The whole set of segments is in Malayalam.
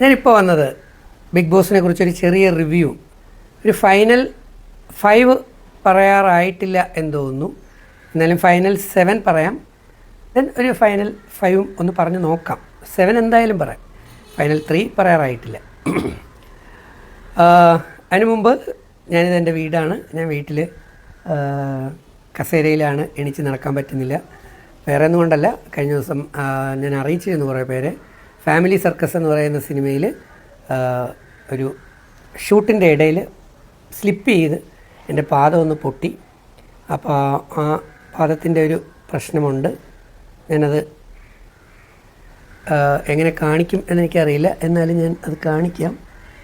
ഞാനിപ്പോൾ വന്നത് ബിഗ് ബോസിനെ കുറിച്ചൊരു ചെറിയ റിവ്യൂ ഒരു ഫൈനൽ ഫൈവ് പറയാറായിട്ടില്ല എന്ന് തോന്നുന്നു. എന്നാലും ഫൈനൽ സെവൻ പറയാം. ദെൻ ഒരു ഫൈനൽ ഫൈവും ഒന്ന് പറഞ്ഞ് നോക്കാം. സെവൻ എന്തായാലും പറയാം. ഫൈനൽ ത്രീ പറയാറായിട്ടില്ല. അതിനു മുമ്പ് ഞാനിത് എന്റെ വീടാണ്. ഞാൻ വീട്ടിൽ കസേരയിലാണ് എണീച്ച് നടക്കാൻ പറ്റുന്നില്ല. വേറെ ഒന്നും കൊണ്ടല്ല. കഴിഞ്ഞ ദിവസം ഞാൻ അറിയിച്ചിരുന്നു കുറേ പേരെ. ഫാമിലി സർക്കസ് എന്ന് പറയുന്ന സിനിമയിൽ ഒരു ഷൂട്ടിന്റെ ഇടയിൽ സ്ലിപ്പ് ചെയ്ത് എന്റെ പാദം ഒന്ന് പൊട്ടി. അപ്പോൾ ആ പാദത്തിന്റെ ഒരു പ്രശ്നമുണ്ട്. ഞാനത് എങ്ങനെ കാണിക്കും എന്നെനിക്കറിയില്ല. എന്നാലും ഞാൻ അത് കാണിക്കാം.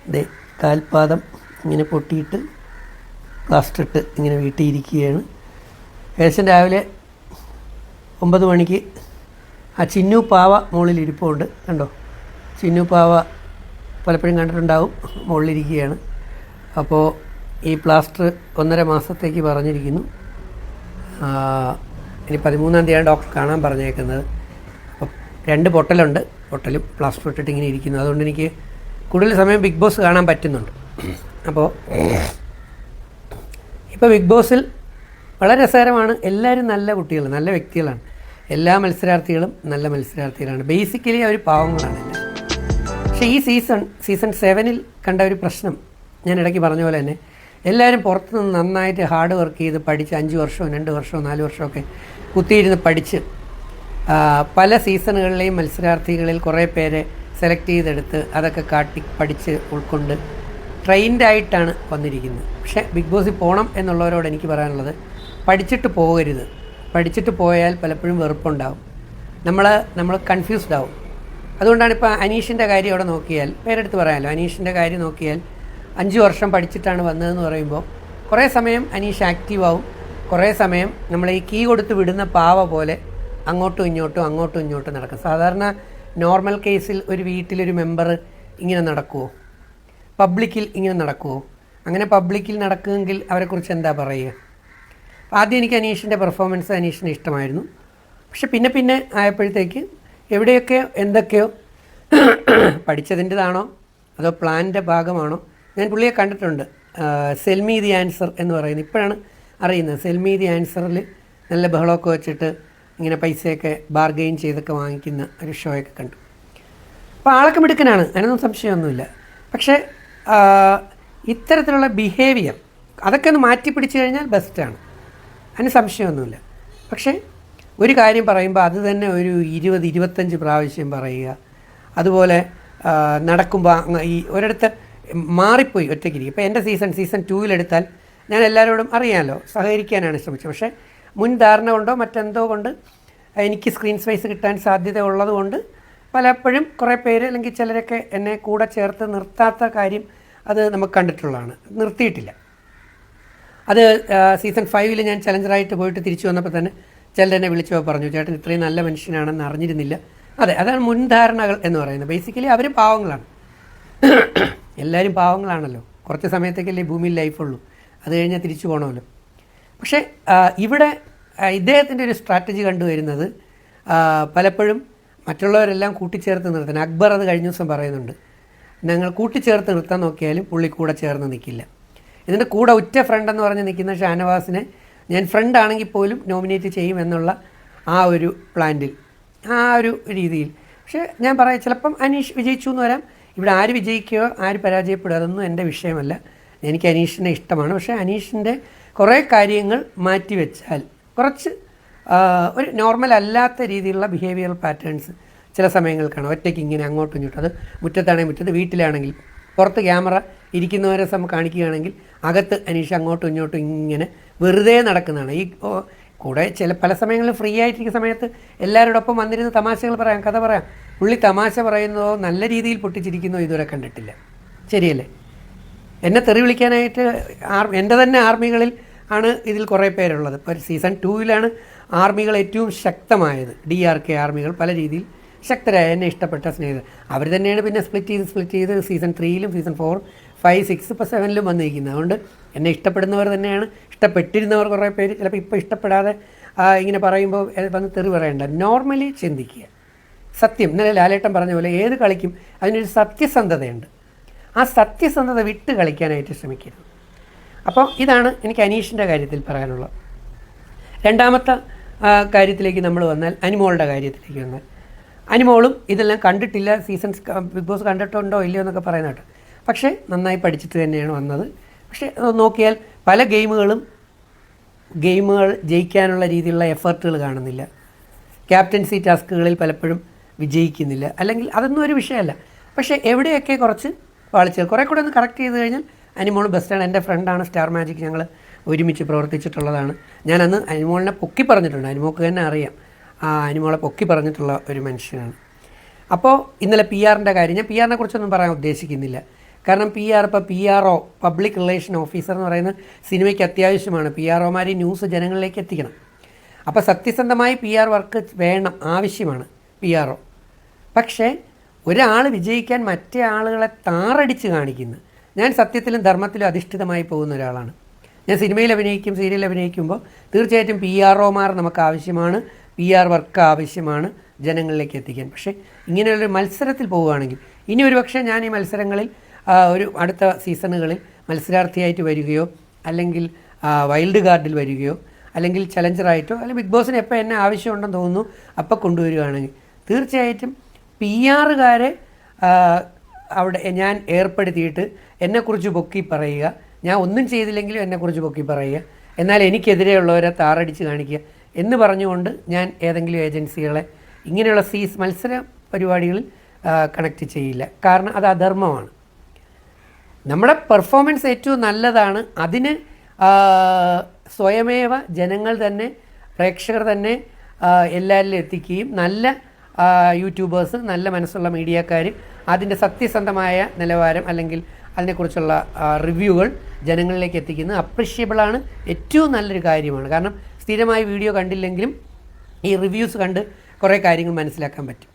ദേ കാൽപാദം ഇങ്ങനെ പൊട്ടിയിട്ട് പ്ലാസ്റ്റർ ഇട്ട് ഇങ്ങനെ വീട്ടിൽ ഇരിക്കുകയാണ് ഏകദേശം രാവിലെ ഒമ്പത് മണിക്ക് ആ ചിന്നു പാവ മുകളിൽ ഇരിപ്പുണ്ട്. കണ്ടോ? ചിന്നു പാവ പലപ്പോഴും കണ്ടിട്ടുണ്ടാവും. മുകളിലിരിക്കുകയാണ്. അപ്പോൾ ഈ പ്ലാസ്റ്റർ ഒന്നര മാസത്തേക്ക് പറഞ്ഞിരിക്കുന്നു. ഇനി പതിമൂന്നാം തീയതിയാണ് ഡോക്ടർ കാണാൻ പറഞ്ഞേക്കുന്നത്. അപ്പോൾ രണ്ട് പൊട്ടലുണ്ട്. പൊട്ടലും പ്ലാസ്റ്റർ ഇട്ടിട്ട് ഇങ്ങനെ ഇരിക്കുന്നു. അതുകൊണ്ട് എനിക്ക് കൂടുതൽ സമയം ബിഗ് ബോസ് കാണാൻ പറ്റുന്നുണ്ട്. അപ്പോൾ ഇപ്പോൾ ബിഗ് ബോസിൽ വളരെ രസകരമാണ്. എല്ലാവരും നല്ല കുട്ടികൾ നല്ല വ്യക്തികളാണ്. എല്ലാ മത്സരാർത്ഥികളും നല്ല മത്സരാർത്ഥികളാണ്. ബേസിക്കലി അവർ പാവങ്ങളാണ് പക്ഷേ ഈ സീസൺ സീസൺ സെവനിൽ കണ്ട ഒരു പ്രശ്നം ഞാൻ ഇടയ്ക്ക് പറഞ്ഞ പോലെ തന്നെ എല്ലാവരും പുറത്തുനിന്ന് നന്നായിട്ട് ഹാർഡ് വർക്ക് ചെയ്ത് പഠിച്ച് അഞ്ച് വർഷമോ രണ്ട് വർഷമോ നാല് വർഷമൊക്കെ കുത്തിയിരുന്ന് പഠിച്ച് പല സീസണുകളിലെയും മത്സരാർത്ഥികളിൽ കുറേ പേരെ സെലക്ട് ചെയ്തെടുത്ത് അതൊക്കെ കാട്ടി പഠിച്ച് ഉൾക്കൊണ്ട് ട്രെയിൻഡായിട്ടാണ് വന്നിരിക്കുന്നത്. പക്ഷേ ബിഗ് ബോസിൽ പോകണം എന്നുള്ളവരോട് എനിക്ക് പറയാനുള്ളത് പഠിച്ചിട്ട് പോകരുത്. പഠിച്ചിട്ട് പോയാൽ പലപ്പോഴും വെറുപ്പുണ്ടാവും. നമ്മൾ നമ്മൾ കൺഫ്യൂസ്ഡ് ആവും. അതുകൊണ്ടാണ് ഇപ്പോൾ അനീഷിന്റെ കാര്യം അവിടെ നോക്കിയാൽ പേരെടുത്ത് പറയാമല്ലോ അനീഷിന്റെ കാര്യം നോക്കിയാൽ അഞ്ച് വർഷം പഠിച്ചിട്ടാണ് വന്നതെന്ന് പറയുമ്പോൾ കുറേ സമയം അനീഷ് ആക്റ്റീവ് ആവും. കുറേ സമയം നമ്മൾ ഈ കീ കൊടുത്ത് വിടുന്ന പാവ പോലെ അങ്ങോട്ടും ഇങ്ങോട്ടും അങ്ങോട്ടും ഇങ്ങോട്ടും നടക്കും. സാധാരണ നോർമൽ കേസിൽ ഒരു വീട്ടിലൊരു മെമ്പർ ഇങ്ങനെ നടക്കുമോ പബ്ലിക്കിൽ ഇങ്ങനെ നടക്കുമോ അങ്ങനെ പബ്ലിക്കിൽ നടക്കുമെങ്കിൽ അവരെക്കുറിച്ച് എന്താ പറയുക? ആദ്യം എനിക്ക് അനീഷിന്റെ പെർഫോമൻസ് അനീഷിന് ഇഷ്ടമായിരുന്നു. പക്ഷെ പിന്നെ പിന്നെ ആയപ്പോഴത്തേക്ക് എവിടെയൊക്കെ എന്തൊക്കെയോ പഠിച്ചതിന്റെതാണോ അതോ പ്ലാനിന്റെ ഭാഗമാണോ ഞാൻ പുള്ളിയെ കണ്ടിട്ടുണ്ട്. സെൽമി ദി ആൻസർ എന്ന് പറയുന്നത് ഇപ്പോഴാണ് അറിയുന്നത്. സെൽമി ദി ആൻസറിൽ നല്ല ബഹളമൊക്കെ വെച്ചിട്ട് ഇങ്ങനെ പൈസയൊക്കെ ബാർഗെയിൻ ചെയ്തൊക്കെ വാങ്ങിക്കുന്ന ഒരു ഷോയൊക്കെ കണ്ടു. അപ്പോൾ ആളൊക്കെ മിടുക്കനാണ് അതിനൊന്നും സംശയമൊന്നുമില്ല. പക്ഷേ ഇത്തരത്തിലുള്ള ബിഹേവിയർ അതൊക്കെ ഒന്ന് മാറ്റി പിടിച്ചു കഴിഞ്ഞാൽ ബെസ്റ്റാണ് അതിന് സംശയമൊന്നുമില്ല. പക്ഷേ ഒരു കാര്യം പറയുമ്പോൾ അത് തന്നെ ഒരു ഇരുപത് ഇരുപത്തഞ്ച് പ്രാവശ്യം പറയുക. അതുപോലെ നടക്കുമ്പോൾ ഈ ഒരിടത്ത് മാറിപ്പോയി ഒറ്റയ്ക്കിരിക്കും ഇപ്പോൾ എന്റെ സീസൺ സീസൺ ടൂവിലെടുത്താൽ ഞാൻ എല്ലാവരോടും അറിയാമല്ലോ സഹകരിക്കാനാണ് ശ്രമിച്ചത്. പക്ഷേ മുൻ ധാരണ കൊണ്ടോ മറ്റെന്തോ കൊണ്ട് എനിക്ക് സ്ക്രീൻ സ്പേസ് കിട്ടാൻ സാധ്യത ഉള്ളതുകൊണ്ട് പലപ്പോഴും കുറേ പേര് അല്ലെങ്കിൽ ചിലരൊക്കെ എന്നെ കൂടെ ചേർത്ത് നിർത്താത്ത കാര്യം അത് നമുക്ക് കണ്ടിട്ടുള്ളതാണ്. നിർത്തിയിട്ടില്ല. അത് സീസൺ ഫൈവിൽ ഞാൻ ചലഞ്ചറായിട്ട് പോയിട്ട് തിരിച്ചു വന്നപ്പോൾ തന്നെ ചിലരെന്നെ വിളിച്ചോ പറഞ്ഞു ചേട്ടൻ ഇത്രയും നല്ല മനുഷ്യനാണെന്ന് അറിഞ്ഞിരുന്നില്ല. അതെ അതാണ് മുൻധാരണകൾ എന്ന് പറയുന്നത്. ബേസിക്കലി അവർ പാവങ്ങളാണ്. എല്ലാവരും പാവങ്ങളാണല്ലോ. കുറച്ച് സമയത്തേക്കല്ലേ ഭൂമിയിൽ ലൈഫുള്ളൂ അത് കഴിഞ്ഞാൽ തിരിച്ചു പോകണമല്ലോ പക്ഷേ ഇവിടെ ഇദ്ദേഹത്തിന്റെ ഒരു സ്ട്രാറ്റജി കണ്ടുവരുന്നത് പലപ്പോഴും മറ്റുള്ളവരെല്ലാം കൂട്ടിച്ചേർത്ത് നിർത്താൻ. അക്ബർ അത് കഴിഞ്ഞ ദിവസം പറയുന്നുണ്ട് ഞങ്ങൾ കൂട്ടിച്ചേർത്ത് നിർത്താൻ നോക്കിയാലും പുള്ളി കൂടെ ചേർന്ന് നിൽക്കില്ല ഇതിന്റെ കൂടെ ഉറ്റ ഫ്രണ്ട് എന്ന് പറഞ്ഞ് നിൽക്കുന്ന ഷാനവാസിനെ ഞാൻ ഫ്രണ്ട് ആണെങ്കിൽ പോലും നോമിനേറ്റ് ചെയ്യും എന്നുള്ള ആ ഒരു പ്ലാന്റിൽ ആ ഒരു രീതിയിൽ. പക്ഷേ ഞാൻ പറയാം ചിലപ്പം അനീഷ് വിജയിച്ചു എന്ന് വരാം. ഇവിടെ ആര് വിജയിക്കുകയോ ആര് പരാജയപ്പെടുക അതൊന്നും എന്റെ വിഷയമല്ല. എനിക്ക് അനീഷിനെ ഇഷ്ടമാണ്. പക്ഷേ അനീഷിന്റെ കുറേ കാര്യങ്ങൾ മാറ്റിവെച്ചാൽ കുറച്ച് ഒരു നോർമൽ അല്ലാത്ത രീതിയിലുള്ള ബിഹേവിയറൽ പാറ്റേൺസ് ചില സമയങ്ങൾ ഒറ്റയ്ക്ക് ഇങ്ങനെ അങ്ങോട്ടും ഇങ്ങോട്ടും അത് മുറ്റത്താണെങ്കിൽ മുറ്റത്ത് വീട്ടിലാണെങ്കിൽ പുറത്ത് ക്യാമറ ഇരിക്കുന്നവരെ സമ കാണിക്കുകയാണെങ്കിൽ അകത്ത് അനീഷ് അങ്ങോട്ടും ഇങ്ങോട്ടും ഇങ്ങനെ വെറുതെ നടക്കുന്നതാണ്. ഈ കൂടെ ചില പല സമയങ്ങളിൽ ഫ്രീ ആയിട്ടിരിക്കുന്ന സമയത്ത് എല്ലാവരോടൊപ്പം വന്നിരുന്ന് തമാശകൾ പറയാം കഥ പറയാം. പുള്ളി തമാശ പറയുന്നതോ നല്ല രീതിയിൽ പൊട്ടിച്ചിരിക്കുന്നോ ഇതുവരെ കണ്ടിട്ടില്ല. ശരിയല്ലേ? എന്നെ തെറി വിളിക്കാനായിട്ട് ആർ എന്റെ തന്നെ ആർമികളിൽ ആണ് ഇതിൽ കുറേ പേരുള്ളത്. ഇപ്പോൾ സീസൺ ടൂവിലാണ് ആർമികൾ ഏറ്റവും ശക്തമായത്. ഡി ആർ കെ ആർമികൾ പല രീതിയിൽ ശക്തരായ എന്നെ ഇഷ്ടപ്പെട്ട സ്നേഹിതർ. അവർ തന്നെയാണ് പിന്നെ സ്പ്ലിറ്റ് ചെയ്ത് സ്പ്ലിറ്റ് ചെയ്ത് സീസൺ ത്രീയിലും സീസൺ ഫോർ ഫൈവ് സിക്സ് ഇപ്പോൾ സെവനിലും വന്നിരിക്കുന്നത്. അതുകൊണ്ട് എന്നെ ഇഷ്ടപ്പെടുന്നവർ തന്നെയാണ്. ഇഷ്ടപ്പെട്ടിരുന്നവർ കുറേ പേര് ചിലപ്പോൾ ഇപ്പോൾ ഇഷ്ടപ്പെടാതെ ഇങ്ങനെ പറയുമ്പോൾ വന്ന് തെറി പറയേണ്ട. നോർമലി ചിന്തിക്കുക. സത്യം. ഇന്നലെ ലാലേട്ടൻ പറഞ്ഞ പോലെ ഏത് കളിക്കും അതിനൊരു സത്യസന്ധതയുണ്ട്. ആ സത്യസന്ധത വിട്ട് കളിക്കാനായിട്ട് ശ്രമിക്കരുത്. അപ്പോൾ ഇതാണ് എനിക്ക് അനീഷിന്റെ കാര്യത്തിൽ പറയാനുള്ളത്. രണ്ടാമത്തെ കാര്യത്തിലേക്ക് നമ്മൾ വന്നാൽ അനിമോളുടെ കാര്യത്തിലേക്ക് വന്നാൽ അനിമോളും ഇതെല്ലാം കണ്ടിട്ടില്ല. സീസൺസ് ബിഗ് ബോസ് കണ്ടിട്ടുണ്ടോ ഇല്ലയോ എന്നൊക്കെ പറയുന്നുണ്ട് പക്ഷേ നന്നായി പഠിച്ചിട്ട് തന്നെയാണ് വന്നത്. പക്ഷേ നോക്കിയാൽ പല ഗെയിമുകളും ഗെയിമുകൾ ജയിക്കാനുള്ള രീതിയിലുള്ള എഫേർട്ടുകൾ കാണുന്നില്ല. ക്യാപ്റ്റൻസി ടാസ്കുകളിൽ പലപ്പോഴും വിജയിക്കുന്നില്ല. അല്ലെങ്കിൽ അതൊന്നും ഒരു വിഷയമല്ല. പക്ഷേ എവിടെയൊക്കെ കുറച്ച് പാളിച്ചത് കുറേ കൂടെ ഒന്ന് കറക്റ്റ് ചെയ്ത് കഴിഞ്ഞാൽ അനിമോൾ ബെസ്റ്റാണ് എന്റെ ഫ്രണ്ടാണ് സ്റ്റാർ മാജിക് ഞങ്ങൾ ഒരുമിച്ച് പ്രവർത്തിച്ചിട്ടുള്ളതാണ്. ഞാൻ അന്ന് അനിമോളിനെ പൊക്കി പറഞ്ഞിട്ടുണ്ട്. അനിമോക്ക് തന്നെ അറിയാം. ആ അനിമോളെ പൊക്കി പറഞ്ഞിട്ടുള്ള ഒരു മനുഷ്യനാണ്. അപ്പോൾ ഇന്നലെ പി ആറിന്റെ കാര്യം ഞാൻ പി ആറിനെ കുറിച്ചൊന്നും പറയാൻ ഉദ്ദേശിക്കുന്നില്ല. കാരണം പി ആർ ഇപ്പോൾ P R O public relation officer എന്ന് പറയുന്ന സിനിമയ്ക്ക് അത്യാവശ്യമാണ്. പി ആർ ഒമാർ ന്യൂസ് ജനങ്ങളിലേക്ക് എത്തിക്കണം. അപ്പോൾ സത്യസന്ധമായി പി ആർ വർക്ക് വേണം ആവശ്യമാണ് പി ആർ ഒ പക്ഷേ ഒരാൾ വിജയിക്കാൻ മറ്റേ ആളുകളെ താറടിച്ച് കാണിക്കുന്നു. ഞാൻ സത്യത്തിലും ധർമ്മത്തിലും അധിഷ്ഠിതമായി പോകുന്ന ഒരാളാണ്. ഞാൻ സിനിമയിൽ അഭിനയിക്കും സീരിയലിൽ അഭിനയിക്കുമ്പോൾ തീർച്ചയായിട്ടും പി ആർ ഒമാർ നമുക്ക് ആവശ്യമാണ്. പി ആർ വർക്ക് ആവശ്യമാണ് ജനങ്ങളിലേക്ക് എത്തിക്കാൻ. പക്ഷേ ഇങ്ങനെയുള്ളൊരു മത്സരത്തിൽ പോവുകയാണെങ്കിൽ ഇനി ഒരു പക്ഷേ ഞാൻ ഈ മത്സരങ്ങളിൽ ഒരു അടുത്ത സീസണുകളിൽ മത്സരാർത്ഥിയായിട്ട് വരികയോ അല്ലെങ്കിൽ വൈൽഡ് കാർഡിൽ വരികയോ അല്ലെങ്കിൽ ചലഞ്ചറായിട്ടോ അല്ലെങ്കിൽ ബിഗ് ബോസിന് എപ്പോൾ എന്നെ ആവശ്യമുണ്ടെന്ന് തോന്നുന്നു അപ്പോൾ കൊണ്ടുവരികയാണെങ്കിൽ തീർച്ചയായിട്ടും പി ആറുകാരെ അവിടെ ഞാൻ ഏർപ്പെടുത്തിയിട്ട് എന്നെക്കുറിച്ച് പൊക്കി പറയുക ഞാൻ ഒന്നും ചെയ്തില്ലെങ്കിലും എന്നെക്കുറിച്ച് പൊക്കി പറയുക എന്നാൽ എനിക്കെതിരെയുള്ളവരെ താറടിച്ച് കാണിക്കുക എന്ന് പറഞ്ഞുകൊണ്ട് ഞാൻ ഏതെങ്കിലും ഏജൻസികളെ ഇങ്ങനെയുള്ള സീസ് മത്സര പരിപാടികളിൽ കണക്ട് ചെയ്യില്ല. കാരണം അത് അധർമ്മമാണ്. നമ്മുടെ പെർഫോമൻസ് ഏറ്റവും നല്ലതാണ്. അതിന് സ്വയമേവ ജനങ്ങൾ തന്നെ പ്രേക്ഷകർ തന്നെ എല്ലാവരിലും എത്തിക്കുകയും നല്ല യൂട്യൂബേഴ്സ് നല്ല മനസ്സുള്ള മീഡിയക്കാർ അതിന്റെ സത്യസന്ധമായ നിലവാരം അല്ലെങ്കിൽ അതിനെക്കുറിച്ചുള്ള റിവ്യൂകൾ ജനങ്ങളിലേക്ക് എത്തിക്കുന്നത് അപ്രിഷ്യബിളാണ്. ഏറ്റവും നല്ലൊരു കാര്യമാണ്. കാരണം സ്ഥിരമായി വീഡിയോ കണ്ടില്ലെങ്കിലും ഈ റിവ്യൂസ് കണ്ട് കുറേ കാര്യങ്ങൾ മനസ്സിലാക്കാൻ പറ്റും.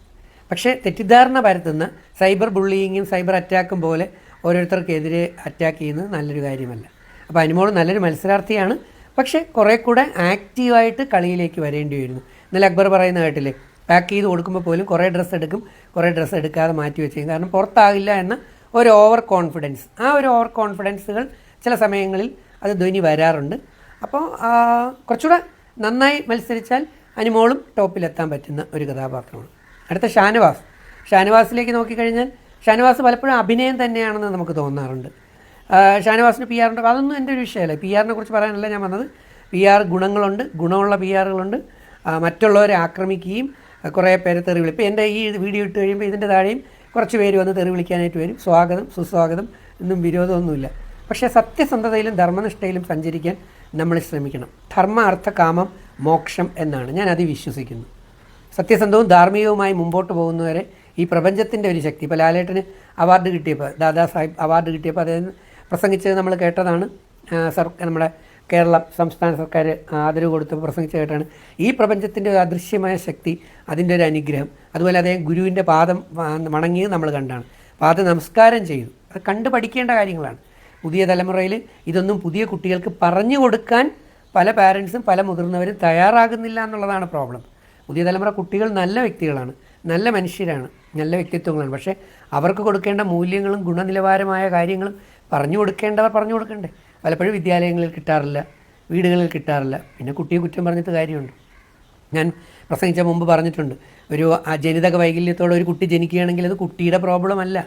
പക്ഷേ തെറ്റിദ്ധാരണ പരത്തുന്ന സൈബർ ബുള്ളിയിങ്ങും സൈബർ അറ്റാക്കും പോലെ ഓരോരുത്തർക്കെതിരെ അറ്റാക്ക് ചെയ്യുന്നത് നല്ലൊരു കാര്യമല്ല. അപ്പോൾ അനുമോൾ നല്ലൊരു മത്സരാർത്ഥിയാണ്. പക്ഷേ കുറേ കൂടെ ആക്റ്റീവായിട്ട് കളിയിലേക്ക് വരേണ്ടി വരുന്നു. ഇന്നലെ അക്ബർ പറയുന്ന കേട്ടില്ലേ? പാക്ക് ചെയ്ത് കൊടുക്കുമ്പോൾ പോലും കുറേ ഡ്രസ്സ് എടുക്കും കുറേ ഡ്രസ്സ് എടുക്കാതെ മാറ്റി വെച്ചേക്കും കാരണം പുറത്താകില്ല എന്ന ഒരു ഓവർ കോൺഫിഡൻസ്. ആ ഒരു ഓവർ കോൺഫിഡൻസുകൾ ചില സമയങ്ങളിൽ അത് ധ്വനി വരാറുണ്ട്. അപ്പോൾ കുറച്ചുകൂടെ നന്നായി മത്സരിച്ചാൽ അനുമോളും ടോപ്പിലെത്താൻ പറ്റുന്ന ഒരു കഥാപാത്രമാണ്. അടുത്ത ഷാനവാസ്. ഷാനവാസിലേക്ക് നോക്കിക്കഴിഞ്ഞാൽ ഷാനവാസ് പലപ്പോഴും അഭിനയം തന്നെയാണെന്ന് നമുക്ക് തോന്നാറുണ്ട്. ഷാനവാസിന് പി ആറിന്റെ അതൊന്നും എന്റെ ഒരു വിഷയമല്ല. പി ആറിനെ കുറിച്ച് പറയാനല്ല ഞാൻ വന്നത് പി ആർ ഗുണങ്ങളുണ്ട് ഗുണമുള്ള പി ആറുകളുണ്ട് മറ്റുള്ളവരെ ആക്രമിക്കുകയും കുറേ പേരെ തെറി വിളി ഇപ്പോൾ എന്റെ ഈ വീഡിയോ ഇട്ട് കഴിയുമ്പോൾ ഇതിന്റെ താഴെയും കുറച്ച് പേര് വന്ന് തെറി വിളിക്കാനായിട്ട് വരും. സ്വാഗതം സുസ്വാഗതം എന്നും വിരോധമൊന്നുമില്ല. പക്ഷേ സത്യസന്ധതയിലും ധർമ്മനിഷ്ഠയിലും സഞ്ചരിക്കാൻ നമ്മൾ ശ്രമിക്കണം. ധർമ്മ കാമം മോക്ഷം എന്നാണ്. ഞാൻ അത് വിശ്വസിക്കുന്നു. സത്യസന്ധവും ധാർമ്മികവുമായി മുമ്പോട്ട് പോകുന്നവരെ ഈ പ്രപഞ്ചത്തിന്റെ ഒരു ശക്തി. ഇപ്പോൾ ലാലേട്ടന് അവാർഡ് കിട്ടിയപ്പോൾ ദാദാ സാഹിബ് അവാർഡ് കിട്ടിയപ്പോൾ അദ്ദേഹം പ്രസംഗിച്ചത് നമ്മൾ കേട്ടതാണ്. സർ നമ്മുടെ കേരള സംസ്ഥാന സർക്കാർ ആദരവ് കൊടുത്ത് പ്രസംഗിച്ച കേട്ടാണ്. ഈ പ്രപഞ്ചത്തിന്റെ ഒരു അദൃശ്യമായ ശക്തി അതിന്റെ ഒരു അനുഗ്രഹം. അതുപോലെ അദ്ദേഹം ഗുരുവിന്റെ പാദം വണങ്ങിയത് നമ്മൾ കണ്ടാണ്. പാദ നമസ്കാരം ചെയ്തു. അത് കണ്ട് പഠിക്കേണ്ട കാര്യങ്ങളാണ്. പുതിയ തലമുറയിൽ ഇതൊന്നും പുതിയ കുട്ടികൾക്ക് പറഞ്ഞു കൊടുക്കാൻ പല പാരൻസും പല മുതിർന്നവരും തയ്യാറാകുന്നില്ല എന്നുള്ളതാണ് പ്രോബ്ലം. പുതിയ തലമുറ കുട്ടികൾ നല്ല വ്യക്തികളാണ് നല്ല മനുഷ്യരാണ് നല്ല വ്യക്തിത്വങ്ങളാണ്. പക്ഷേ അവർക്ക് കൊടുക്കേണ്ട മൂല്യങ്ങളും ഗുണനിലവാരമായ കാര്യങ്ങളും പറഞ്ഞു കൊടുക്കേണ്ടവർ പറഞ്ഞു കൊടുക്കണ്ടേ? പലപ്പോഴും വിദ്യാലയങ്ങളിൽ കിട്ടാറില്ല വീടുകളിൽ കിട്ടാറില്ല. പിന്നെ കുട്ടിയെ കുറ്റം പറഞ്ഞിട്ട് കാര്യമുണ്ട്. ഞാൻ പ്രസംഗിച്ച മുമ്പ് പറഞ്ഞിട്ടുണ്ട് ഒരു ജനിതക വൈകല്യത്തോടെ ഒരു കുട്ടി ജനിക്കുകയാണെങ്കിൽ അത് കുട്ടിയുടെ പ്രോബ്ലം അല്ല.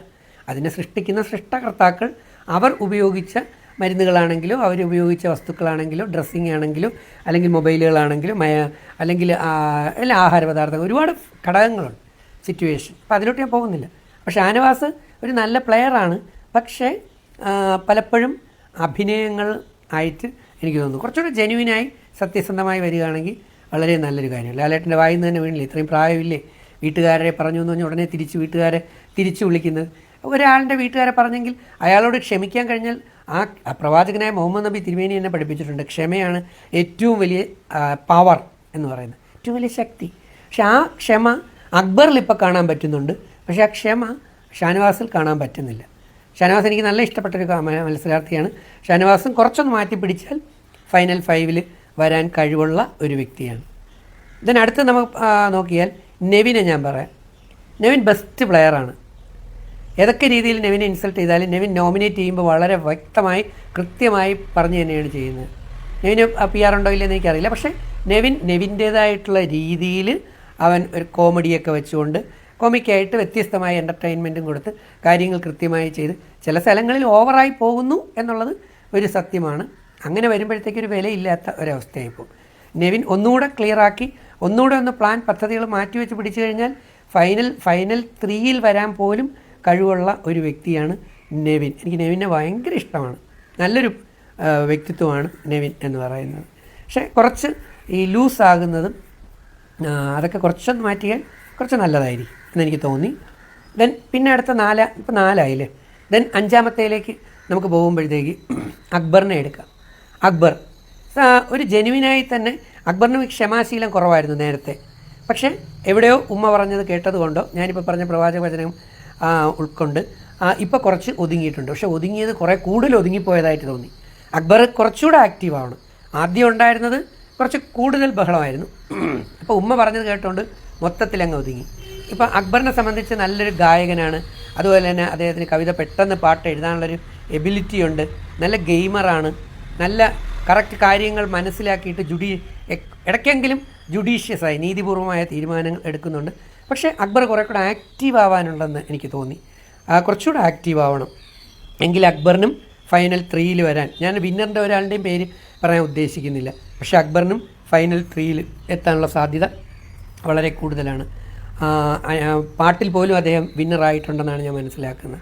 അതിനെ സൃഷ്ടിക്കുന്ന സൃഷ്ടകർത്താക്കൾ അവർ ഉപയോഗിച്ച മരുന്നുകളാണെങ്കിലോ അവർ ഉപയോഗിച്ച വസ്തുക്കളാണെങ്കിലും ഡ്രസ്സിങ് ആണെങ്കിലും അല്ലെങ്കിൽ മൊബൈലുകളാണെങ്കിലും അല്ലെങ്കിൽ അല്ല എല്ലാ ആഹാര പദാർത്ഥങ്ങൾ ഒരുപാട് ഘടകങ്ങളുണ്ട് സിറ്റുവേഷൻ അപ്പോൾ അതിലോട്ട് ഞാൻ പോകുന്നില്ല. പക്ഷെ ആനവാസ് ഒരു നല്ല പ്ലെയറാണ് പക്ഷേ പലപ്പോഴും അഭിനയങ്ങൾ ആയിട്ട് എനിക്ക് തോന്നുന്നു. കുറച്ചുകൂടെ ജെനുവിനായി സത്യസന്ധമായി വരികയാണെങ്കിൽ വളരെ നല്ലൊരു കാര്യമാണ്. ലാലേട്ടന്റെ വായിന്ന് തന്നെ വീണില്ലേ? ഇത്രയും പ്രായമില്ലേ? വീട്ടുകാരെ പറഞ്ഞു എന്ന് പറഞ്ഞാൽ ഉടനെ തിരിച്ച് വീട്ടുകാരെ തിരിച്ചു വിളിക്കുന്നത് ഒരാളുടെ വീട്ടുകാരെ പറഞ്ഞെങ്കിൽ അയാളോട് ക്ഷമിക്കാൻ കഴിഞ്ഞാൽ ആ പ്രവാചകനായ മുഹമ്മദ് നബി തിരുമേനി എന്നെ പഠിപ്പിച്ചിട്ടുണ്ട്. ക്ഷമയാണ് ഏറ്റവും വലിയ പവർ എന്ന് പറയുന്നത്. ഏറ്റവും വലിയ ശക്തി. പക്ഷെ ആ ക്ഷമ അക്ബറിൽ ഇപ്പോൾ കാണാൻ പറ്റുന്നുണ്ട്. പക്ഷേ ആ ക്ഷമ ഷാനവാസിൽ കാണാൻ പറ്റുന്നില്ല. ഷാനവാസ് എനിക്ക് നല്ല ഇഷ്ടപ്പെട്ടൊരു മത്സരാർത്ഥിയാണ്. ഷാനവാസും കുറച്ചൊന്ന് മാറ്റി പിടിച്ചാൽ ഫൈനൽ ഫൈവിൽ വരാൻ കഴിവുള്ള ഒരു വ്യക്തിയാണ്. ഇതിനടുത്ത് നമുക്ക് നോക്കിയാൽ നെവിനെ ഞാൻ പറയാം. നെവിൻ ബെസ്റ്റ് പ്ലെയറാണ് ഏതൊക്കെ രീതിയിൽ നെവിനെ ഇൻസൾട്ട് ചെയ്താലും നെവിൻ നോമിനേറ്റ് ചെയ്യുമ്പോൾ വളരെ വ്യക്തമായി കൃത്യമായി പറഞ്ഞു തന്നെയാണ് ചെയ്യുന്നത്. നെവിന് പി ആർ ഉണ്ടോ ഇല്ലെന്ന് എനിക്കറിയില്ല. പക്ഷേ നെവിൻ നെവിന്റേതായിട്ടുള്ള രീതിയിൽ അവൻ ഒരു കോമഡിയൊക്കെ വെച്ചുകൊണ്ട് കോമിക്കായിട്ട് വ്യത്യസ്തമായ എന്റർടൈൻമെന്റും കൊടുത്ത് കാര്യങ്ങൾ കൃത്യമായി ചെയ്ത് ചില സ്ഥലങ്ങളിൽ ഓവറായി പോകുന്നു എന്നുള്ളത് ഒരു സത്യമാണ്. അങ്ങനെ വരുമ്പോഴത്തേക്ക് ഒരു വിലയില്ലാത്ത ഒരവസ്ഥയായിപ്പോൾ നെവിൻ ഒന്നുകൂടെ ക്ലിയറാക്കി ഒന്നുകൂടെ ഒന്ന് പ്ലാൻ പദ്ധതികൾ മാറ്റിവെച്ച് പിടിച്ചു കഴിഞ്ഞാൽ ഫൈനൽ ഫൈനൽ ത്രീയിൽ വരാൻ പോലും കഴിവുള്ള ഒരു വ്യക്തിയാണ് നെവിൻ. എനിക്ക് നെവിനെ ഭയങ്കര ഇഷ്ടമാണ്. നല്ലൊരു വ്യക്തിത്വമാണ് നെവിൻ എന്ന് പറയുന്നത്. പക്ഷേ കുറച്ച് ഈ ലൂസ് ആകുന്നതും അതൊക്കെ കുറച്ചൊന്ന് മാറ്റിയാൽ കുറച്ച് നല്ലതായിരിക്കും എന്നെനിക്ക് തോന്നി. ദെൻ പിന്നെ അടുത്ത നാല ഇപ്പം നാലായില്ലേ? ദെൻ അഞ്ചാമത്തേലേക്ക് നമുക്ക് പോകുമ്പോഴത്തേക്ക് അക്ബറിനെ എടുക്കാം. അക്ബർ ഒരു ജനുവിനായി തന്നെ അക്ബറിന് ക്ഷമാശീലം കുറവായിരുന്നു നേരത്തെ. പക്ഷേ എവിടെയോ ഉമ്മ പറഞ്ഞത് കേട്ടതുകൊണ്ടോ ഞാനിപ്പോൾ പറഞ്ഞ പ്രവാചക വചനം ഉൾക്കൊണ്ട്. ഇപ്പോൾ കുറച്ച് ഒതുങ്ങിയിട്ടുണ്ട്. പക്ഷേ ഒതുങ്ങിയത് കുറേ കൂടുതൽ ഒതുങ്ങിപ്പോയതായിട്ട് തോന്നി. അക്ബർ കുറച്ചുകൂടെ ആക്റ്റീവ് ആവണം ആദ്യം ഉണ്ടായിരുന്നത് കുറച്ച് കൂടുതൽ ബഹളമായിരുന്നു. അപ്പോൾ ഉമ്മ പറഞ്ഞത് കേട്ടുകൊണ്ട് മൊത്തത്തിൽ അങ്ങ് ഒതുങ്ങി. ഇപ്പം അക്ബറിനെ സംബന്ധിച്ച് നല്ലൊരു ഗായകനാണ്. അതുപോലെ തന്നെ അദ്ദേഹത്തിന് കവിത പെട്ടെന്ന് പാട്ട് എഴുതാനുള്ളൊരു എബിലിറ്റി ഉണ്ട്. നല്ല ഗെയിമറാണ് നല്ല കറക്റ്റ് കാര്യങ്ങൾ മനസ്സിലാക്കിയിട്ട് ജുഡി ഇടയ്ക്കെങ്കിലും ജുഡീഷ്യസായി നീതിപൂർവമായ തീരുമാനങ്ങൾ എടുക്കുന്നുണ്ട്. പക്ഷേ അക്ബർ കുറേ കൂടെ ആക്റ്റീവ് ആവാനുണ്ടെന്ന് എനിക്ക് തോന്നി. കുറച്ചുകൂടെ ആക്റ്റീവ് ആവണം. എങ്കിൽ അക്ബറിനും ഫൈനൽ ത്രീയിൽ വരാൻ. ഞാൻ വിന്നറിന്റെ ഒരാളുടെയും പേര് പറയാൻ ഉദ്ദേശിക്കുന്നില്ല. പക്ഷേ അക്ബറിനും ഫൈനൽ ത്രീയിൽ എത്താനുള്ള സാധ്യത വളരെ കൂടുതലാണ്. പാട്ടിൽ പോലും അദ്ദേഹം വിന്നറായിട്ടുണ്ടെന്നാണ് ഞാൻ മനസ്സിലാക്കുന്നത്.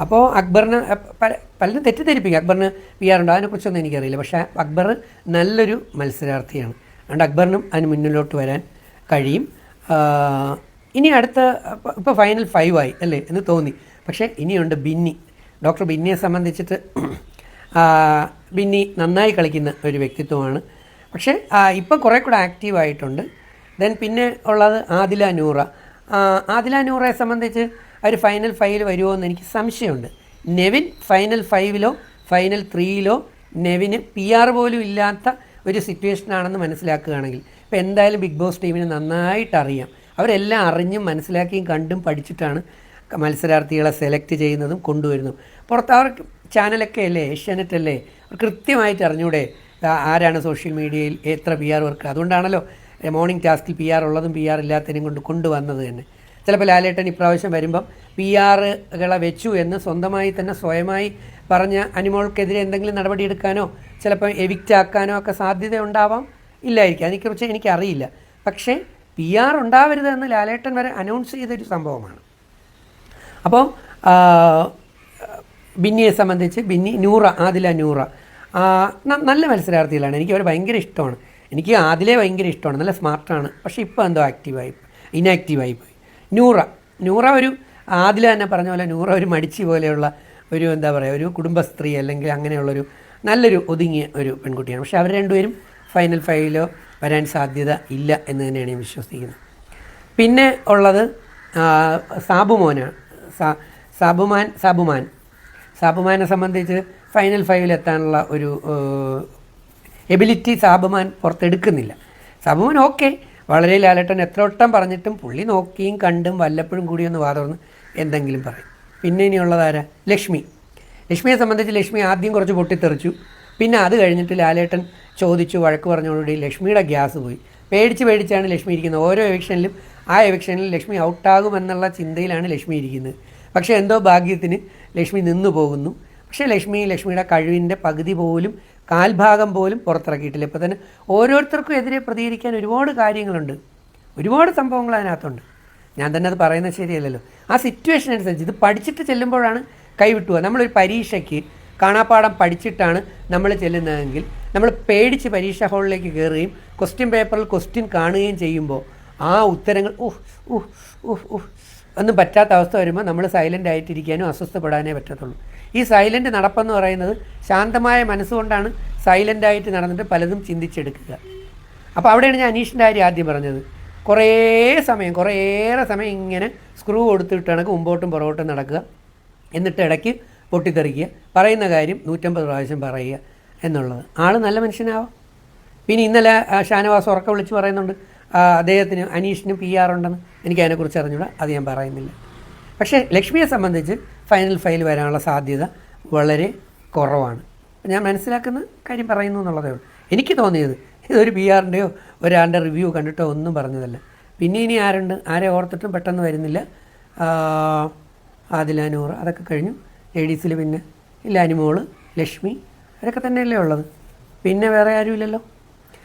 അപ്പോൾ അക്ബറിന് പല പലരും തെറ്റിദ്ധരിപ്പിക്കും. അക്ബറിന് പി ആർ ഉണ്ടോ? അതിനെക്കുറിച്ചൊന്നും എനിക്കറിയില്ല. പക്ഷേ അക്ബർ നല്ലൊരു മത്സരാർത്ഥിയാണ്. അതുകൊണ്ട് അക്ബറിനും അതിന് മുന്നിലോട്ട് വരാൻ കഴിയും. ഇനി അടുത്ത ഇപ്പോൾ ഫൈനൽ ഫൈവ് ആയി അല്ലേ എന്ന് തോന്നി. പക്ഷേ ഇനിയുണ്ട് ബിന്നി. ഡോക്ടർ ബിന്നിയെ സംബന്ധിച്ചിട്ട് ബിന്നി നന്നായി കളിക്കുന്ന ഒരു വ്യക്തിത്വമാണ്. പക്ഷേ ഇപ്പം കുറേ കൂടെ ആക്റ്റീവ് ആയിട്ടുണ്ട്. ദെൻ പിന്നെ ഉള്ളത് ആദില നൂറ. ആദില നൂറയെ സംബന്ധിച്ച് അവർ ഫൈനൽ ഫൈവിൽ വരുമോ എന്ന് എനിക്ക് സംശയമുണ്ട്. നെവിൻ ഫൈനൽ ഫൈവിലോ ഫൈനൽ ത്രീയിലോ നെവിന് പി ആർ പോലും ഇല്ലാത്ത ഒരു സിറ്റുവേഷനാണെന്ന് മനസ്സിലാക്കുകയാണെങ്കിൽ ഇപ്പോൾ എന്തായാലും ബിഗ് ബോസ് ടീമിന് നന്നായിട്ട് അറിയാം. അവരെല്ലാം അറിഞ്ഞും മനസ്സിലാക്കിയും കണ്ടും പഠിച്ചിട്ടാണ് മത്സരാർത്ഥികളെ സെലക്ട് ചെയ്യുന്നതും കൊണ്ടുവരുന്നതും. പുറത്ത് അവർക്ക് ചാനലൊക്കെ അല്ലേ ഏഷ്യാനെറ്റ് അല്ലേ? കൃത്യമായിട്ട് അറിഞ്ഞൂടെ ആരാണ് സോഷ്യൽ മീഡിയയിൽ എത്ര പി ആർ വർക്ക് അതുകൊണ്ടാണല്ലോ മോർണിംഗ് ടാസ്കിൽ പി ആർ ഉള്ളതും പി ആർ ഇല്ലാത്തതിനും കൊണ്ട് കൊണ്ടുവന്നത് തന്നെ. ചിലപ്പോൾ ലാലേട്ടൻ ഇപ്രാവശ്യം വരുമ്പം പി ആറുകളെ വെച്ചു എന്ന് സ്വന്തമായി തന്നെ സ്വയമായി പറഞ്ഞ അനിമോൾക്കെതിരെ എന്തെങ്കിലും നടപടിയെടുക്കാനോ ചിലപ്പോൾ എവിക്റ്റ് ആക്കാനോ ഒക്കെ സാധ്യത ഉണ്ടാവാം? ഇല്ലായിരിക്കും. അതിനെക്കുറിച്ച് എനിക്കറിയില്ല. പക്ഷേ പി ആർ ഉണ്ടാവരുതെന്ന് ലാലേട്ടൻ വരെ അനൗൺസ് ചെയ്തൊരു സംഭവമാണ്. അപ്പോൾ ബിന്നിയെ സംബന്ധിച്ച് ബിന്നി നൂറ ആദില നൂറ. നല്ല മത്സരാർത്ഥികളാണ്. എനിക്ക് അവർ ഭയങ്കര ഇഷ്ടമാണ്. എനിക്ക് ആദിലെ ഭയങ്കര ഇഷ്ടമാണ്. നല്ല സ്മാർട്ടാണ് പക്ഷേ ഇപ്പോൾ എന്തോ ആക്റ്റീവായി ഇനാക്റ്റീവായി പോയി. നൂറ. നൂറ ഒരു ആദില തന്നെ പറഞ്ഞ പോലെ നൂറ ഒരു മടിച്ചി പോലെയുള്ള ഒരു എന്താ പറയുക ഒരു കുടുംബസ്ത്രീ അല്ലെങ്കിൽ അങ്ങനെയുള്ളൊരു നല്ലൊരു ഒതുങ്ങിയ ഒരു പെൺകുട്ടിയാണ്. പക്ഷേ അവർ രണ്ടുപേരും ഫൈനൽ ഫൈവിലോ വരാൻ സാധ്യത ഇല്ല എന്ന് തന്നെയാണ് ഞാൻ വിശ്വസിക്കുന്നത്. പിന്നെ ഉള്ളത് സാബുമോനാണ് സാബുമാൻ സാബുമാൻ. സാബുമാനെ സംബന്ധിച്ച് ഫൈനൽ ഫൈവിൽ എത്താനുള്ള ഒരു എബിലിറ്റി സാബുമാൻ പുറത്തെടുക്കുന്നില്ല. സാബുമാൻ ഓക്കെ വളരെ ലാലട്ടൻ എത്ര വട്ടം പറഞ്ഞിട്ടും പുള്ളി നോക്കിയും കണ്ടും വല്ലപ്പോഴും കൂടി ഒന്ന് വാതർന്ന് എന്തെങ്കിലും പറയും. പിന്നെ ഇനിയുള്ളതാരാ ലക്ഷ്മി. ലക്ഷ്മിയെ സംബന്ധിച്ച് ലക്ഷ്മി ആദ്യം കുറച്ച് പൊട്ടിത്തെറിച്ചു. പിന്നെ അത് കഴിഞ്ഞിട്ട് ലാലേട്ടൻ ചോദിച്ചു വഴക്ക് പറഞ്ഞതോടുകൂടി ലക്ഷ്മിയുടെ ഗ്യാസ് പോയി. പേടിച്ച് പേടിച്ചാണ് ലക്ഷ്മി ഇരിക്കുന്നത്. ഓരോ എവിക്ഷനിലും ആ എവിക്ഷനിൽ ലക്ഷ്മി ഔട്ടാകുമെന്നുള്ള ചിന്തയിലാണ് ലക്ഷ്മി ഇരിക്കുന്നത്. പക്ഷേ എന്തോ ഭാഗ്യത്തിന് ലക്ഷ്മി നിന്നു പോകുന്നു. പക്ഷേ ലക്ഷ്മി ലക്ഷ്മിയുടെ കഴിവിന്റെ പകുതി പോലും കാൽഭാഗം പോലും പുറത്തിറക്കിയിട്ടില്ല. ഇപ്പോൾ തന്നെ ഓരോരുത്തർക്കും എതിരെ പ്രതികരിക്കാൻ ഒരുപാട് കാര്യങ്ങളുണ്ട്. ഒരുപാട് സംഭവങ്ങൾ അതിനകത്തുണ്ട്. ഞാൻ തന്നെ അത് പറയുന്നത് ശരിയല്ലല്ലോ. ആ സിറ്റുവേഷൻ അനുസരിച്ച് ഇത് പഠിച്ചിട്ട് ചെല്ലുമ്പോഴാണ് കൈവിട്ടുക നമ്മളൊരു പരീക്ഷയ്ക്ക് കാണാപ്പാടം പഠിച്ചിട്ടാണ് നമ്മൾ ചെല്ലുന്നതെങ്കിൽ നമ്മൾ പേടിച്ച് പരീക്ഷാ ഹാളിലേക്ക് കയറുകയും ക്വസ്റ്റ്യൻ പേപ്പറിൽ ക്വസ്റ്റ്യൻ കാണുകയും ചെയ്യുമ്പോൾ ആ ഉത്തരങ്ങൾ ഊഹ് ഊഹ് ഊഹ് ഊഹ് ഒന്നും പറ്റാത്ത അവസ്ഥ വരുമ്പോൾ നമ്മൾ സൈലന്റ് ആയിട്ടിരിക്കാനും അസ്വസ്ഥപ്പെടാനേ പറ്റത്തുള്ളൂ. ഈ സൈലന്റ് നടപ്പെന്ന് പറയുന്നത് ശാന്തമായ മനസ്സുകൊണ്ടാണ് സൈലന്റായിട്ട് നടന്നിട്ട് പലതും ചിന്തിച്ചെടുക്കുക. അപ്പോൾ അവിടെയാണ് ഞാൻ അനീഷിന്റെ കാര്യം ആദ്യം പറഞ്ഞത്. കുറേ സമയം കുറേയേറെ സമയം ഇങ്ങനെ സ്ക്രൂ കൊടുത്തിട്ട് മുമ്പോട്ടും പുറകോട്ടും നടക്കുക. എന്നിട്ട് ഇടയ്ക്ക് പൊട്ടിത്തെറിക്കുക പറയുന്ന കാര്യം നൂറ്റമ്പത് പ്രാവശ്യം പറയുക എന്നുള്ളത്. ആൾ നല്ല മനുഷ്യനാവാം. പിന്നെ ഇന്നലെ ഷാനവാസ് ഉറക്കം വിളിച്ച് പറയുന്നുണ്ട് അദ്ദേഹത്തിന് അനീഷിന് പി ആർ ഉണ്ടെന്ന്. എനിക്ക് അതിനെക്കുറിച്ച് അറിഞ്ഞൂടാ അത് ഞാൻ പറയുന്നില്ല. പക്ഷേ ലക്ഷ്മിയെ സംബന്ധിച്ച് ഫൈനൽ ഫയൽ വരാനുള്ള സാധ്യത വളരെ കുറവാണ്. ഞാൻ മനസ്സിലാക്കുന്ന കാര്യം പറയുന്നു എന്നുള്ളതേ ഉള്ളൂ. എനിക്ക് തോന്നിയത് ഇതൊരു പി ആറിന്റെയോ ഒരാളുടെ റിവ്യൂ കണ്ടിട്ടോ ഒന്നും പറഞ്ഞതല്ല. പിന്നെ ഇനി ആരുണ്ട്? ആരെ ഓർത്തിട്ടും പെട്ടെന്ന് വരുന്നില്ല. ആദില നൂറ് അതൊക്കെ കഴിഞ്ഞു. ലേഡീസിൽ പിന്നെ ഇല്ല അനിമോൾ ലക്ഷ്മി അവരൊക്കെ തന്നെയല്ലേ ഉള്ളത്. പിന്നെ വേറെ ആരുമില്ലല്ലോ.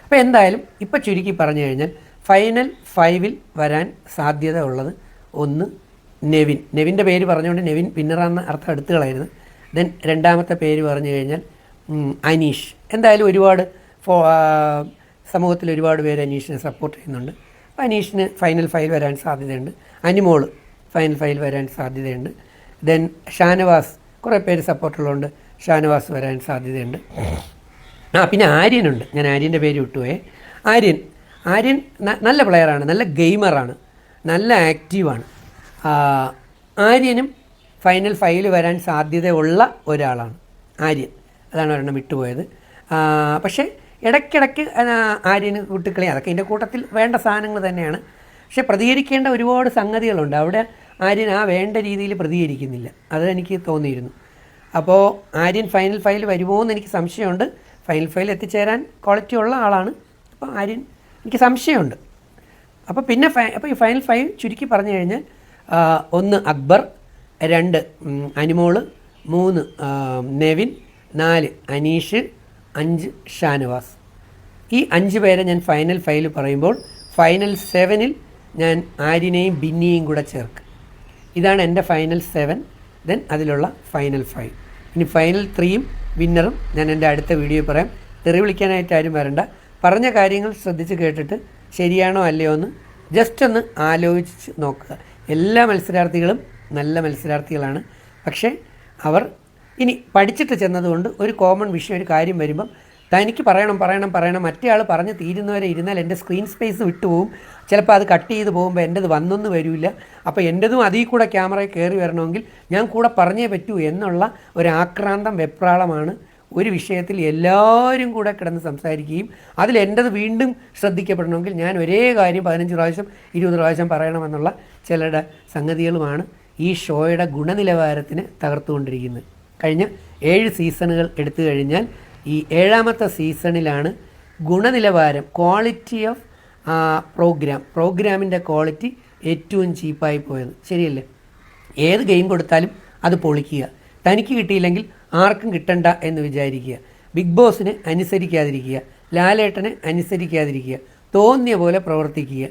അപ്പോൾ എന്തായാലും ഇപ്പോൾ ചുരുക്കി പറഞ്ഞു കഴിഞ്ഞാൽ ഫൈനൽ ഫൈവിൽ വരാൻ സാധ്യത ഉള്ളത് ഒന്ന് നെവിൻ. നെവിന്റെ പേര് പറഞ്ഞുകൊണ്ട് നെവിൻ പിന്നറാന്ന് അർത്ഥം എടുത്തു കളയരുത്. ദെൻ രണ്ടാമത്തെ പേര് പറഞ്ഞു കഴിഞ്ഞാൽ അനീഷ്. എന്തായാലും ഒരുപാട് ഫോ സമൂഹത്തിൽ ഒരുപാട് പേര് അനീഷിനെ സപ്പോർട്ട് ചെയ്യുന്നുണ്ട്. അപ്പോൾ അനീഷിന് ഫൈനൽ ഫൈൽ വരാൻ സാധ്യതയുണ്ട്. അനിമോൾ ഫൈനൽ ഫൈൽ വരാൻ സാധ്യതയുണ്ട്. ദെൻ ഷാനവാസ് കുറേ പേര് സപ്പോർട്ടുള്ളതുകൊണ്ട് ഷാനവാസ് വരാൻ സാധ്യതയുണ്ട്. ആ പിന്നെ ആര്യനുണ്ട്. ഞാൻ ആര്യന്റെ പേര് വിട്ടുപോയേ. ആര്യൻ ആര്യൻ നല്ല പ്ലെയറാണ് നല്ല ഗെയിമറാണ് നല്ല ആക്റ്റീവാണ് ആര്യനും ഫൈനൽ ഫൈവിൽ വരാൻ സാധ്യതയുള്ള ഒരാളാണ് ആര്യൻ. അതാണ് ഒരെണ്ണം വിട്ടുപോയത്. പക്ഷേ ഇടയ്ക്കിടയ്ക്ക് ആര്യന് വിട്ടുക്കളി അതൊക്കെ ഇതിന്റെ കൂട്ടത്തിൽ വേണ്ട സാധനങ്ങൾ തന്നെയാണ്. പക്ഷേ പ്രതികരിക്കേണ്ട ഒരുപാട് സംഗതികളുണ്ട്. അവിടെ ആര്യൻ ആ വേണ്ട രീതിയിൽ പ്രതികരിക്കുന്നില്ല. അത് എനിക്ക് തോന്നിയിരുന്നു. അപ്പോൾ ആര്യൻ ഫൈനൽ ഫയൽ വരുമോ എന്ന് എനിക്ക് സംശയമുണ്ട്. ഫൈനൽ ഫയൽ എത്തിച്ചേരാൻ ക്വാളിറ്റി ഉള്ള ആളാണ്. അപ്പോൾ ആര്യൻ എനിക്ക് സംശയമുണ്ട്. അപ്പോൾ പിന്നെ ഫൈ അപ്പോൾ ഈ ഫൈനൽ ഫൈവ് ചുരുക്കി പറഞ്ഞു കഴിഞ്ഞാൽ ഒന്ന് അക്ബർ രണ്ട് അനുമോൾ മൂന്ന് നെവിൻ നാല് അനീഷ് അഞ്ച് ഷാനവാസ്. ഈ അഞ്ച് പേരെ ഞാൻ ഫൈനൽ ഫൈവ് പറയുമ്പോൾ ഫൈനൽ സെവനിൽ ഞാൻ ആര്യനെയും ബിന്നിയെയും കൂടെ ചേർക്കും. ഇതാണ് എന്റെ ഫൈനൽ സെവൻ ദെൻ അതിലുള്ള ഫൈനൽ ഫൈവ് ഇനി ഫൈനൽ ത്രീയും വിന്നറും ഞാൻ എന്റെ അടുത്ത വീഡിയോ പറയാം. തെറി വിളിക്കാനായിട്ട് ആരും വരണ്ട. പറഞ്ഞ കാര്യങ്ങൾ ശ്രദ്ധിച്ച് കേട്ടിട്ട് ശരിയാണോ അല്ലയോ എന്ന് ജസ്റ്റ് ഒന്ന് ആലോചിച്ച് നോക്കുക. എല്ലാ മത്സരാർത്ഥികളും നല്ല മത്സരാർത്ഥികളാണ്. പക്ഷേ അവർ ഇനി പഠിച്ചിട്ട് ചെന്നതുകൊണ്ട് ഒരു കോമൺ വിഷയം ഒരു കാര്യം വരുമ്പം തനിക്ക് പറയണം പറയണം പറയണം. മറ്റേ ആൾ പറഞ്ഞ് തീരുന്നവരെ ഇരുന്നാൽ എന്റെ സ്ക്രീൻ സ്പേസ് വിട്ടുപോകും ചിലപ്പോൾ അത് കട്ട് ചെയ്ത് പോകുമ്പോൾ എന്റെത് വന്നൊന്ന് വരില്ല അപ്പോൾ എന്റെതും അതിൽ കൂടെ ക്യാമറയിൽ കയറി വരണമെങ്കിൽ ഞാൻ കൂടെ പറഞ്ഞേ പറ്റൂ എന്നുള്ള ഒരു ആക്രാന്തം വെപ്രാളമാണ് ഒരു വിഷയത്തിൽ എല്ലാവരും കൂടെ കിടന്ന് സംസാരിക്കുകയും അതിൽ എന്റെത് വീണ്ടും ശ്രദ്ധിക്കപ്പെടണമെങ്കിൽ ഞാൻ ഒരേ കാര്യം പതിനഞ്ച് പ്രാവശ്യം ഇരുപത് പ്രാവശ്യം പറയണമെന്നുള്ള ചിലരുടെ സംഗതികളുമാണ് ഈ ഷോയുടെ ഗുണനിലവാരത്തിന് തകർത്തുകൊണ്ടിരിക്കുന്നത്. കഴിഞ്ഞ ഏഴ് സീസണുകൾ എടുത്തു കഴിഞ്ഞാൽ ഈ ഏഴാമത്തെ സീസണിലാണ് ഗുണനിലവാരം ക്വാളിറ്റി ഓഫ് പ്രോഗ്രാം പ്രോഗ്രാമിന്റെ ക്വാളിറ്റി ഏറ്റവും ചീപ്പായി പോയത്. ശരിയല്ലേ? ഏത് ഗെയിം കൊടുത്താലും അത് പൊളിക്കുക. തനിക്ക് കിട്ടിയില്ലെങ്കിൽ ആർക്കും കിട്ടണ്ട എന്ന് വിചാരിക്കുക. ബിഗ് ബോസിന് അനുസരിക്കാതിരിക്കുക. ലാലേട്ടനെ അനുസരിക്കാതിരിക്കുക. തോന്നിയ പോലെ പ്രവർത്തിക്കുക.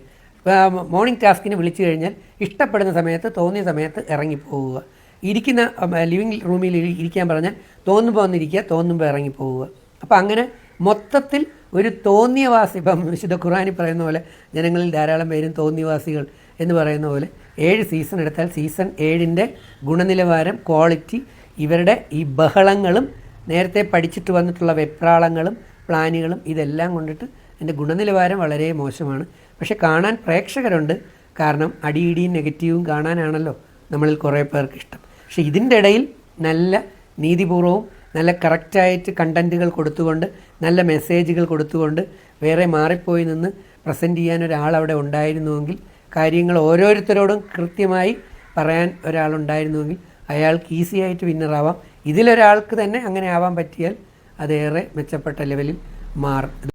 മോർണിംഗ് ടാസ്കിന് വിളിച്ചു കഴിഞ്ഞാൽ ഇഷ്ടപ്പെടുന്ന സമയത്ത് തോന്നിയ സമയത്ത് ഇറങ്ങിപ്പോവുക. ഇരിക്കുന്ന ലിവിങ് റൂമിൽ ഇരി- ഇരിക്കാൻ പറഞ്ഞാൽ തോന്നുമ്പോൾ വന്നിരിക്കുക തോന്നുമ്പോൾ ഇറങ്ങി പോവുക അപ്പോൾ അങ്ങനെ മൊത്തത്തിൽ ഒരു തോന്നിയവാസി ഇപ്പം വിശുദ്ധ ഖുറാനി പറയുന്ന പോലെ ജനങ്ങളിൽ ധാരാളം പേരും തോന്നിയവാസികൾ എന്ന് പറയുന്ന പോലെ ഏഴ് സീസൺ എടുത്താൽ സീസൺ ഏഴിന്റെ ഗുണനിലവാരം ക്വാളിറ്റി ഇവരുടെ ഈ ബഹളങ്ങളും നേരത്തെ പഠിച്ചിട്ട് വന്നിട്ടുള്ള വെപ്രാളങ്ങളും പ്ലാനുകളും ഇതെല്ലാം കൊണ്ടിട്ട് എന്റെ ഗുണനിലവാരം വളരെ മോശമാണ്. പക്ഷെ കാണാൻ പ്രേക്ഷകരുണ്ട്. കാരണം അടിയിടിയും നെഗറ്റീവും കാണാനാണല്ലോ നമ്മളിൽ കുറേ പേർക്ക് ഇഷ്ടം. പക്ഷെ ഇതിന്റെ ഇടയിൽ നല്ല നീതിപൂർവവും നല്ല കറക്റ്റായിട്ട് കണ്ടന്റുകൾ കൊടുത്തുകൊണ്ട് നല്ല മെസ്സേജുകൾ കൊടുത്തുകൊണ്ട് വേറെ മാറിപ്പോയി നിന്ന് പ്രസന്റ് ചെയ്യാൻ ഒരാൾ അവിടെ ഉണ്ടായിരുന്നുവെങ്കിൽ കാര്യങ്ങൾ ഓരോരുത്തരോടും കൃത്യമായി പറയാൻ ഒരാളുണ്ടായിരുന്നുവെങ്കിൽ അയാൾക്ക് ഈസി ആയിട്ട് വിന്നറാവാം ഇതിലൊരാൾക്ക് തന്നെ അങ്ങനെ ആവാൻ പറ്റിയാൽ അതേറെ മെച്ചപ്പെട്ട ലെവലിൽ മാറും.